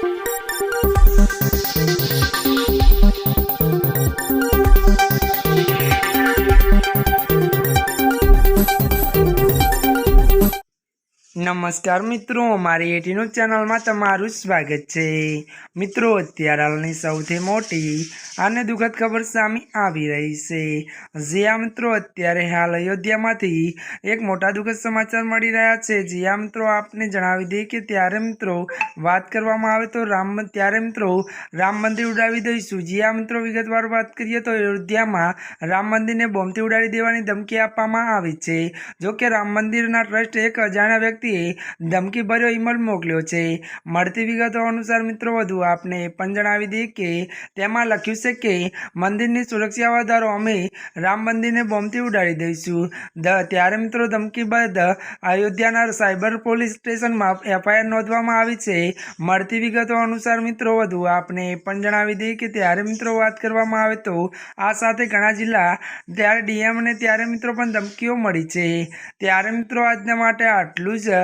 Thank you. નમસ્કાર મિત્રો, મારી એટીનું ચેનલમાં તમારું સ્વાગત છે. મિત્રો, અત્યારે હાલની સૌથી મોટી અને દુઃખદ ખબર સામે આવી રહી છે. જ્યાં મિત્રો, અત્યારે હાલ અયોધ્યામાંથી એક મોટા દુઃખદ સમાચાર મળી રહ્યા છે. જ્યાં મિત્રો, આપને જણાવી દઈએ કે ત્યારે, મિત્રો, વાત કરવામાં આવે તો રામ ત્યારે, મિત્રો, રામ મંદિર ઉડાવી દઈશું. જ્યાં મિત્રો, વિગતવાર વાત કરીએ તો અયોધ્યામાં રામ મંદિરને બોમ્બથી ઉડાડી દેવાની ધમકી આપવામાં આવી છે. જોકે રામ મંદિરના ટ્રસ્ટ એક અજાણ્યા વ્યક્તિએ ધમકીભર્યો ઈમેલ મોકલ્યો છે. મળતી વિગતો અનુસાર મિત્રો, વધુ આપને એ પણ જણાવી દઈએ કે તેમાં લખ્યું છે કે મંદિરની સુરક્ષા વધારો અમે રામ મંદિરને બોમ્બથી ઉડાડી દઈશું. દ ત્યારે મિત્રો, ધમકી બાદ અયોધ્યાના સાયબર પોલીસ સ્ટેશનમાં એફઆઈઆર નોંધવામાં આવી છે. મળતી વિગતો અનુસાર મિત્રો, વધુ આપને એ પણ જણાવી દઈએ કે ત્યારે મિત્રો, વાત કરવામાં આવે તો આ સાથે ઘણા જિલ્લા, ત્યારે ડીએમ અને ત્યારે મિત્રો પણ ધમકીઓ મળી છે. ત્યારે મિત્રો, આજના માટે આટલું જ.